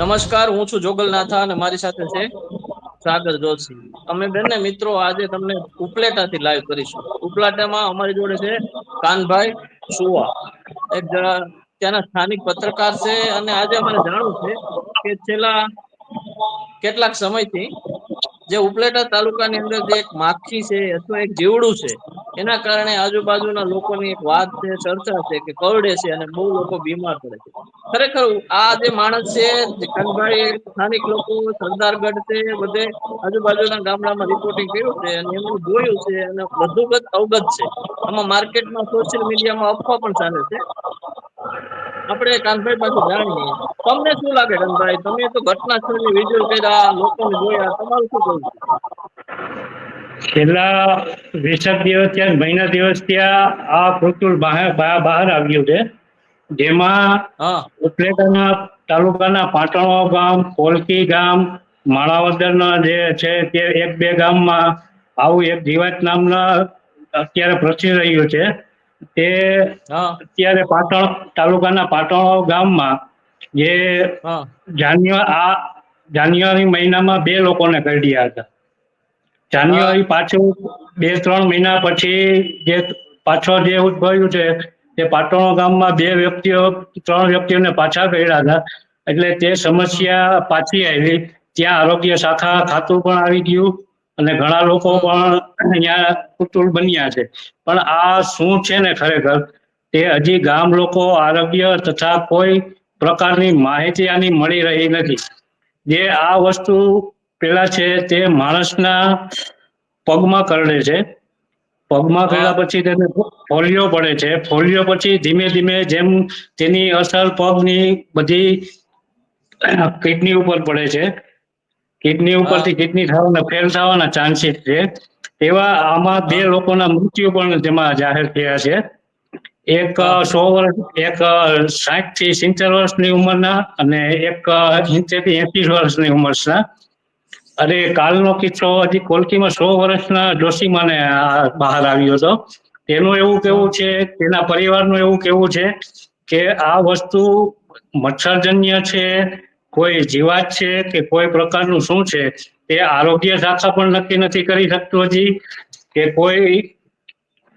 નમસ્કાર, હું છું જોગલનાથા અને મારી સાથે છે સાગર જોશી. અમે બંને મિત્રો આજે તમને ઉપલેટાથી લાઈવ કરીશું. ઉપલેટામાં અમારી જોડે છે કાનભાઈ સુવા. એક ત્યાંના સ્થાનિક પત્રકાર છે અને આજે અમારે જાણવું છે કે છેલ્લા કેટલાક સમયથી જે ઉપલેટા તાલુકાની અંદર જે એક માખી છે અથવા એક જીવડું છે એના કારણે આજુબાજુના લોકોની એક વાત છે, ચર્ચા છે કે કરડે છે અને બહુ લોકો બીમાર પડે છે. ખરેખર આ જે માણસ છે કનભાઈ સ્થાનિક લોકો, સરદારગઢ છે, બધે આજુબાજુના ગામડામાં રિપોર્ટિંગ કર્યું છે અને એમનું જોયું છે અને વધુગત અવગત છે. આમાં માર્કેટમાં સોશિયલ મીડિયામાં અફવા પણ ચાલે છે. આપણે કાનભાઈ પાસે જાણીએ. તમને શું લાગે, કાનભાઈ? તમે તો ઘટના સ્થળની વીડિયો કર્યા, લોકોને જોયા. તમારું શું કહેવું છે? છેલ્લા વીસક દિવસ ત્યાં મહિના દિવસ ત્યાં આ કૃતુલ બહાર આવ્યું છે. જેમાં ઉપલેટાના તાલુકાના પાટણવા ગામ કોલકી ગામ માળાવદરના જે છે તે એક બે ગામમાં આવું એક જીવાત નામના અત્યારે પ્રસરી રહ્યું છે. તે અત્યારે પાટણ તાલુકાના પાટણવા ગામમાં જે જાન્યુઆરી આ જાન્યુઆરી મહિનામાં બે લોકોને કરડ્યા હતા. જાન્યુઆરી પાછું બે ત્રણ મહિના પછી જે પાછો જે ઉદ્ભવ્યું છે તે પાટણો ગામમાં બે વ્યક્તિઓ ત્રણ વ્યક્તિઓને પાછા કર્યા હતા. એટલે તે સમસ્યા પાછી આવી. ત્યાં આરોગ્ય શાખા ખાતું પણ આવી ગયું અને ઘણા લોકો પણ અહીંયા કુતુલ બન્યા છે. પણ આ શું છે ને ખરેખર? તે હજી ગામ લોકો આરોગ્ય તથા કોઈ પ્રકારની માહિતી આની મળી રહી નથી. જે આ વસ્તુ પેલા છે તે માણસના પગમાં કરડે છે. પગમાં કર્યા પછી તેને ફોલિયો પડે છે. ફોલિયો પછી ધીમે ધીમે જેમ તેની અસર પગની બધી કિડની ઉપર પડે છે. કિડની ઉપરથી કિડની થવાના ફેલ થવાના ચાન્સીસ છે. એવા આમાં બે લોકોના મૃત્યુ પણ તેમાં જાહેર થયા છે. એક સો વર્ષ એક સાઠથી સિત્તેર વર્ષની ઉંમરના અને એક થી એસી વર્ષની ઉંમરના. અરે કાલનો કિસ્સો હજી કોલકીમાં સો વર્ષના ડોશીમાને આ બહાર આવ્યો હતો. તેનું એવું કેવું છે તેના પરિવારનું એવું કેવું છે કે આ વસ્તુ મચ્છરજન્ય છે કોઈ જીવાત છે કે કોઈ પ્રકારનું શું છે તે આરોગ્ય શાખા પણ નક્કી નથી કરી શકતું હજી કે કોઈ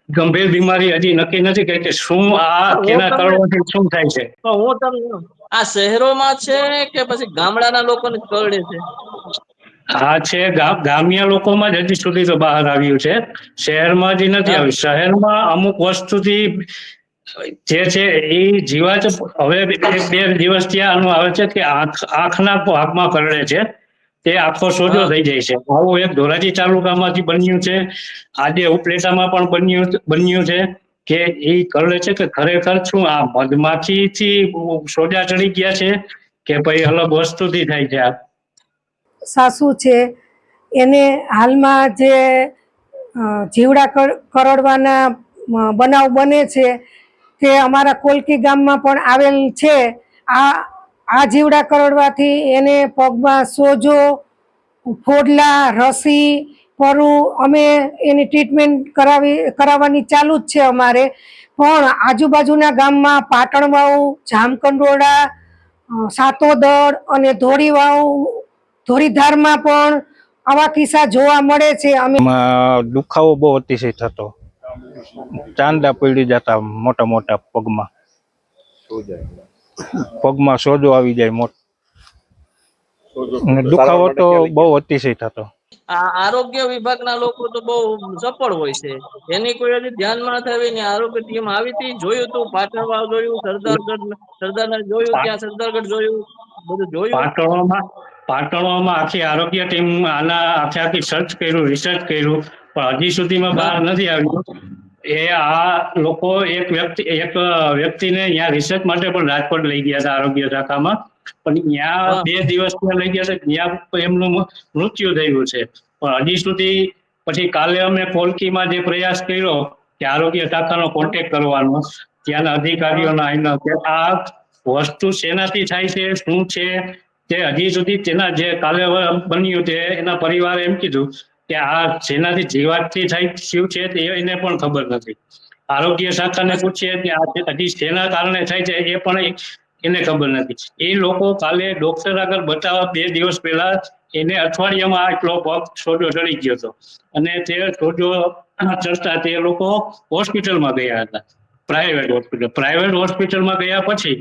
ગંભીર બીમારી હજી નક્કી નથી કરી કે શું આ તેના કરવાથી શું થાય છે? હું તમને આ શહેરોમાં છે કે પછી ગામડાના લોકોને કરડે છે? આ છે ગામ ગામ્ય લોકોમાં જ હજી સુધી તો બહાર આવ્યું છે. શહેરમાં જે નથી આવ્યું શહેરમાં અમુક વસ્તુથી જે છે એ જીવાત હવે એક બે દિવસ ત્યાં આવે છે કે આંખ આંખના ભાગમાં કરડે છે. તે આખો સોજો થઈ જાય છે. આવું એક ધોરાજી તાલુકામાંથી બન્યું છે. આજે ઉપલેટામાં પણ બન્યું બન્યું છે કે એ કરડે છે કે ખરેખર શું આ મધમાખીથી સોજા ચડી ગયા છે કે ભાઈ અલગ વસ્તુથી થાય છે આ? સાસુ છે, એને હાલમાં જે જીવડા કર- કરડવાના બનાવ બને છે તે અમારા કોલકી ગામમાં પણ આવેલ છે. આ આ જીવડા કરડવાથી એને પગમાં સોજો, ફોડલા, રસી, પરું અમે એની ટ્રીટમેન્ટ કરાવી, કરાવવાની ચાલુ જ છે અમારે. પણ આજુબાજુના ગામમાં પાટણવાવ, જામકંડોળા સાતોદળ અને ધોળીવાવ ધોળીધારમાં પણ આવા કિસ્સા જોવા મળે છે. અમે દુખાવો બહુ અતિશય થતો. ચાંદા પડી જતા મોટા મોટા પગમાં. પગમાં સોજો આવી જાય મોટો. દુખાવો તો બહુ અતિશય થતો. આ આરોગ્ય વિભાગના લોકો તો બહુ સફળ હોય છે. એની કોઈ હજી ધ્યાનમાં નથી આવી ને આરોગ્ય ટીમ આવી હતી જોયું તું પાટણવાવ જોયું સરદારગઢ સરદારગઢ જોયું ત્યાં સરદારગઢ જોયું બધું જોયું. પાટણોમાં પાટણોમાં આખી આરોગ્ય ટીમ આના આખે આખી સર્ચ કર્યું રિસર્ચ કર્યું પણ હજી સુધીમાં બહાર નથી આવ્યું. એ આ લોકો એક વ્યક્તિ એક વ્યક્તિને ત્યાં રિસર્ચ માટે પણ રાજકોટ લઈ ગયા હતા આરોગ્ય શાખામાં. પણ ત્યાં બે દિવસ લઈ ગયા છે ત્યાં એમનું મૃત્યુ થયું છે. પણ હજી સુધી પછી કાલે અમે કોલકીમાં જે પ્રયાસ કર્યો કે આરોગ્ય શાખાનો કોન્ટેક કરવાનો ત્યાંના અધિકારીઓના કે આ વસ્તુ શેનાથી થાય છે શું છે તે હજી સુધી તેના જે કાલે બન્યું તે એના પરિવારે એમ કીધું કે આ જેનાથી જીવાતથી થાય, શું છે તે એને પણ ખબર નથી. આરોગ્ય શાખાને પૂછીએ કે આ હજી શેના કારણે થાય છે, એ પણ એને ખબર નથી. એ લોકો કાલે ડોક્ટર આગળ બતાવવા બે દિવસ પહેલા એને અઠવાડિયામાં આટલો પગ સોજો ચડી ગયો હતો. અને તે સોજો ચડતા તે લોકો હોસ્પિટલમાં ગયા હતા. પ્રાઇવેટ હોસ્પિટલ પ્રાઇવેટ હોસ્પિટલમાં ગયા પછી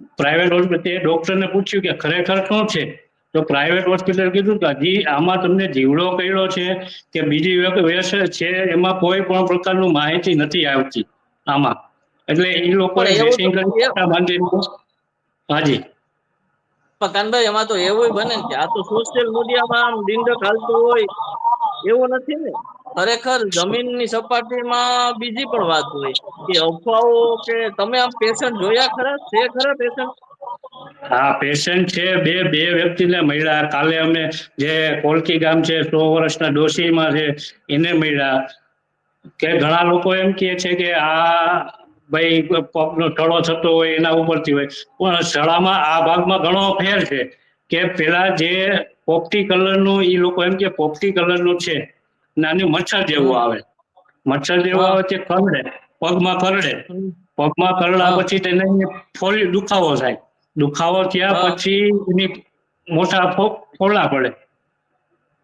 પ્રાઇવેટ હોસ્પિટલ ડોક્ટરને પૂછ્યું કે ખરેખર શું છે? તો પ્રાઇવેટ હોસ્પિટલ કીધું કે હજી આમાં તમને જીવડો કર્યો છે કે બીજી વ્યક્તિ છે એમાં કોઈ પણ પ્રકારનું માહિતી નથી આવતી આમાં. એટલે એ બાંધીને હાજી. કાનભાઈ એમાં તો એવું બને કે આ તો સોશિયલ મીડિયામાં આમ ડિંડક હાલતું હોય એવું નથી ને? ખરેખર જમીનની સપાટીમાં બીજી પણ વાત હોય કે અફવાઓ કે તમે આમ પેશન્ટ જોયા ખરા? છે ખરા પેશન્ટ હા પેશન્ટ છે. બે બે વ્યક્તિને મળ્યા. કાલે અમે જે કોલકી ગામ છે, સો વર્ષના ડોશીમાં છે, એને મળ્યા. કે ઘણા લોકો એમ કહે છે કે આ ભાઈ પગનો ઠળો થતો હોય, એના ઉપરથી હોય. પણ સડામાં આ ભાગમાં ઘણો ફેર છે. કે પેલા જે પોપટી કલરનું એ લોકો એમ કે પોપટી કલરનું છે. નાની મચ્છર જેવું આવે. મચ્છર જેવું. આવે તે કરડે પગમાં કરડે પગમાં કરડા પછી તેને ફોલી દુખાવો થાય. દુખાવો થયા પછી એની મોટા ફોડલા પડે.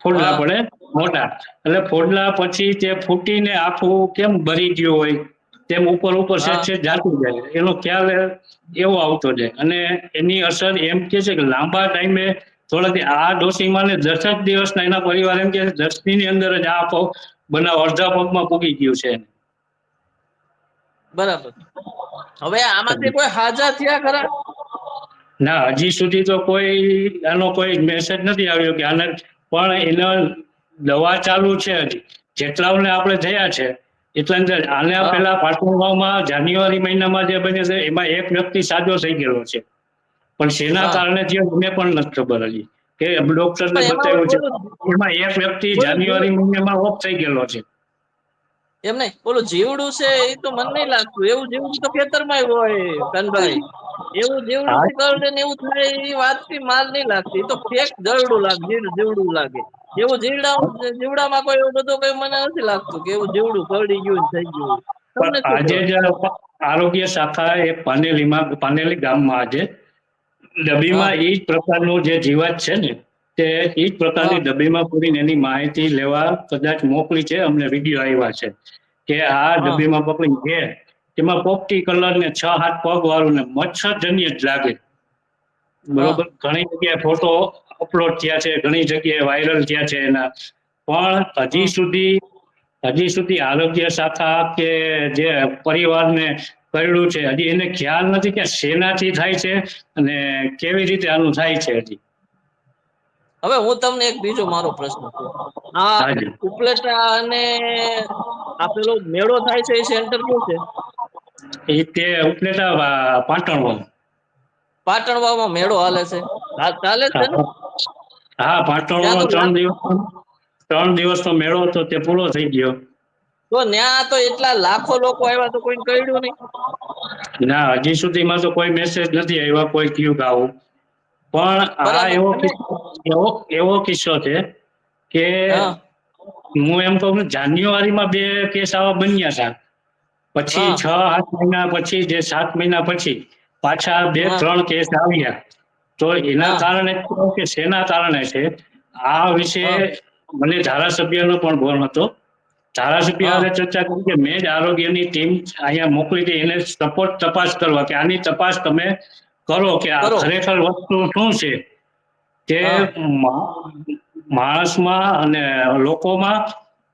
ફોડલા પડે મોટા. એટલે ફોડલા પછી તે ફૂટીને આખું કેમ ભરી ગયું હોય તેમ ઉપર ઉપર છે સેજ જાતું જાય. એનો ખ્યાલ એવો આવતો જાય. અને એની અસર એમ કે છે કે લાંબા ટાઈમે થોડાક આ ડોસીમાને દસ જ દિવસના એના પરિવાર એમ કે દસમી ની અંદર જ આ પગ બનાવ અડધા પગમાં પૂગી ગયું છે બરાબર. હવે આમાંથી કોઈ હાજર થયા ખરા? ના હજી સુધી તો કોઈ આનો કોઈ મેસેજ નથી આવ્યો કે આને પણ એનો દવા ચાલુ છે હજી. જેટલાઓને આપણે થયા છે એટલા અંદર આને. પેલા પાટણમાં જાન્યુઆરી મહિનામાં જે બને છે એમાં એક વ્યક્તિ સાજો થઈ ગયેલો છે. પણ શેના કારણે થયો મને પણ નથી ખબર હજી. કે ડોક્ટરને બતાવ્યું છે. એમાં એક વ્યક્તિ જાન્યુઆરી મહિનામાં ઓફ થઈ ગયેલો છે. એમ નહીં. ઓલું જીવડું છે એ તો મને નહીં લાગતું. એવું જીવડું તો ખેતરમાં હોય કનભાઈ. એવું જીવડું કરડે ને એવું થાય એ વાતથી માલ નહીં લાગતી. એ તો ફેક જરડું લાગે જીવડું જીવડું લાગે. એવું જીવડા જીવડામાં કોઈ એવું બધું કઈ મને નથી લાગતું કે એવું જીવડું કરડી ગયું થઈ ગયું. આજે? આરોગ્ય શાખા એ પાનેલીમાં પાનેલી ગામમાં આજે ડબ્બીમાં એ જ પ્રકારનું જે જીવાત છે ને તે એ જ પ્રકારની હા. ડબ્બીમાં પૂરીને એની માહિતી લેવા કદાચ મોકલી છે અમને વીડિયો આવ્યા છે. કે આ હા. ડબ્બીમાં પકડી છે. તેમાં પોપટી કલર ને છ હાથ પગ વાળું ને મચ્છરજન્ય જ લાગે. બરોબર? ઘણી જગ્યાએ ફોટો અપલોડ થયા છે ઘણી જગ્યાએ વાયરલ થયા છે એના. પણ હજી સુધી હજી સુધી આરોગ્ય શાખા કે જે પરિવારને કર્યું છે. હજી એને ખ્યાલ નથી કે શેનાથી થાય છે અને કેવી રીતે આનું થાય છે હજી. હવે હું તમને એક બીજો મારો પ્રશ્ન આ. ઉપલેટા અને આ પેલો મેળો થાય છે એ સેન્ટર શું છે? એ તે ઉપલેટા પાટણમાં પાટણવામાં મેળો હાલે છે. હા ચાલે છે ને? હા પાટણમાં ત્રણ દિવસ ત્રણ દિવસ ત્રણ દિવસનો મેળો હતો તે પૂરો થઈ ગયો. તો ન્યા તો એટલા લાખો લોકો આવ્યા તો કોઈ કહ્યું નહીં. ના હજી સુધીમાં તો કોઈ મેસેજ નથી આવ્યા કોઈ કયું ગાવું આવું. પણ આ એવો કિસ્સો એવો એવો કિસ્સો છે કે હું. એમ કહું જાન્યુઆરીમાં બે કેસ આવા બન્યા હતા પછી છ આઠ મહિના પછી જે સાત મહિના પછી પાછા બે ત્રણ કેસ આવ્યા. તો એના કારણે કે શેના કારણે છે? આ વિશે. મને ધારાસભ્યનો પણ ફોન હતો. ધારાસભ્ય. ચર્ચા કરી કે મેં જ આરોગ્યની ટીમ અહીંયા મોકલી હતી એને સપોર્ટ તપાસ કરવા કે આની તપાસ તમે કરો કે આ ખરેખર વસ્તુ શું છે? કે માણસમાં અને લોકોમાં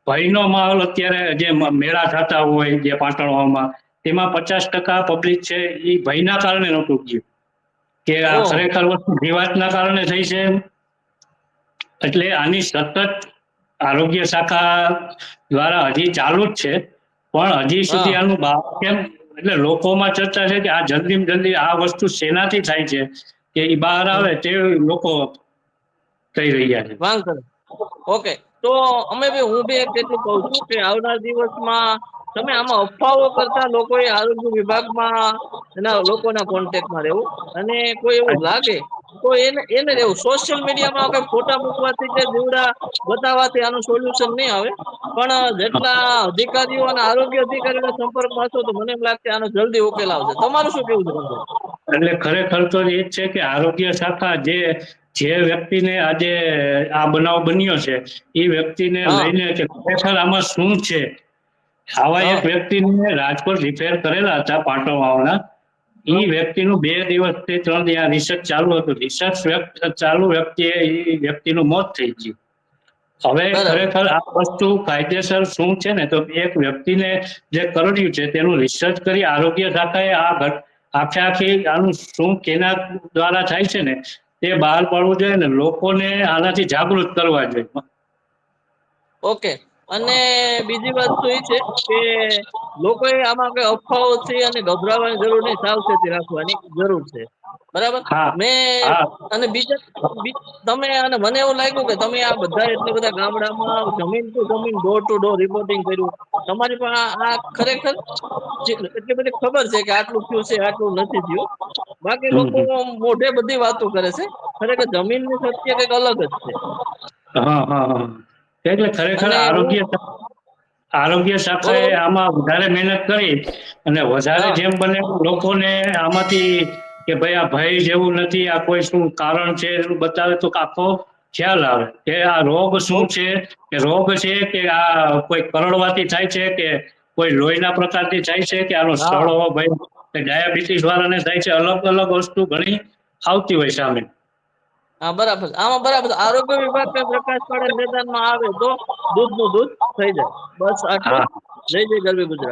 ભયનો માહોલ અત્યારે જે મેળા થતા હોય જે પાટણવામાં તેમાં પચાસ ટકા પબ્લિક છે એ ભયના કારણે નહોતું ગયું. કે આ ખરેખર વસ્તુ જીવાતના કારણે થઈ છે એટલે આની સતત આરોગ્ય શાખા દ્વારા હજી ચાલુ જ છે. પણ હજી સુધી આનું બહાર કેમ? એટલે લોકોમાં ચર્ચા છે કે આ જલ્દી જલ્દી આ વસ્તુ શેનાથી થાય છે? કે એ બહાર આવે તે લોકો કહી રહ્યા છે. વાંધો ઓકે. તો અમે બી હું બી એક એટલું કહું છું કે આવનાર દિવસમાં તમે આમાં અફવાઓ કરતા લોકોએ આરોગ્ય વિભાગમાં એના લોકોના કોન્ટેક્ટમાં રહેવું. અને કોઈ એવું લાગે તો એને એને રહેવું સોશિયલ મીડિયામાં કઈ ફોટા મૂકવાથી કે જીવડા બતાવવાથી આનું સોલ્યુશન નહીં આવે. પણ જેટલા અધિકારીઓ અને આરોગ્ય અધિકારીઓના સંપર્કમાં હશો તો મને એમ લાગશે આનો જલ્દી ઉકેલ આવશે. તમારું શું કેવું છે એટલે ખરેખર તો એ જ છે કે આરોગ્ય શાખા જે જે વ્યક્તિને આજે આ બનાવ બન્યો છે એ વ્યક્તિને. લઈને કે ખરેખર આમાં શું છે? આવા. એક વ્યક્તિને રાજકોટ રિફેર કરેલા હતા પાટણવાળાના. એ વ્યક્તિનું બે દિવસથી ત્રણ દિવસ રિસર્ચ ચાલુ હતું. રિસર્ચ ચાલુ વ્યક્તિએ એ વ્યક્તિનું મોત થઈ ગયું. હવે ખરેખર આ વસ્તુ કાયદેસર શું છે ને? તો એક વ્યક્તિને જે કરડ્યું છે તેનું રિસર્ચ કરી આરોગ્ય શાખાએ આ ઘટ આખે આખી આનું શું કેના દ્વારા થાય છે ને? તે બહાર પાડવું જોઈએ ને? લોકોને આનાથી જાગૃત કરવા જોઈએ. ઓકે. અને બીજી વાત એ છે કે લોકોએ આમાં કઈ અફવાઓથી અને ગભરાવાની જરૂર નહીં સાવચેતી રાખવાની જરૂર છે. બરાબર? મેં અને બીજા તમે અને મને એવું લાગ્યું કે તમે આ બધા એટલા બધા ગામડામાં જમીન ટુ જમીન ડોર ટુ ડોર રિપોર્ટિંગ કર્યું. તમારી પણ આ ખરેખર એટલી બધી ખબર છે કે આટલું થયું છે આટલું નથી થયું. બાકી લોકો મોઢે બધી વાતો કરે છે. ખરેખર જમીનનું સત્ય કંઈક અલગ જ છે. એટલે ખરેખર આરોગ્ય આરોગ્ય શાખાએ આમાં વધારે મહેનત કરી અને વધારે જેમ બને લોકોને આમાંથી કે ભાઈ આ ભય જેવું નથી આ કોઈ શું કારણ છે એનું બતાવે તો આખો ખ્યાલ આવે કે આ રોગ શું છે કે રોગ છે કે આ કોઈ કરડવાથી થાય છે કે કોઈ લોહીના પ્રકારથી થાય છે કે આનો સળો ભાઈ ડાયાબિટીસ વાળાને થાય છે અલગ અલગ વસ્તુ ઘણી આવતી હોય સામે. હા બરાબર આમાં બરાબર આરોગ્ય વિભાગ પ્રકાશ પાડે મેદાનમાં આવે તો દૂધનું દૂધ થઈ જાય. બસ આટલું. જય જય ગરવી ગુજરાત.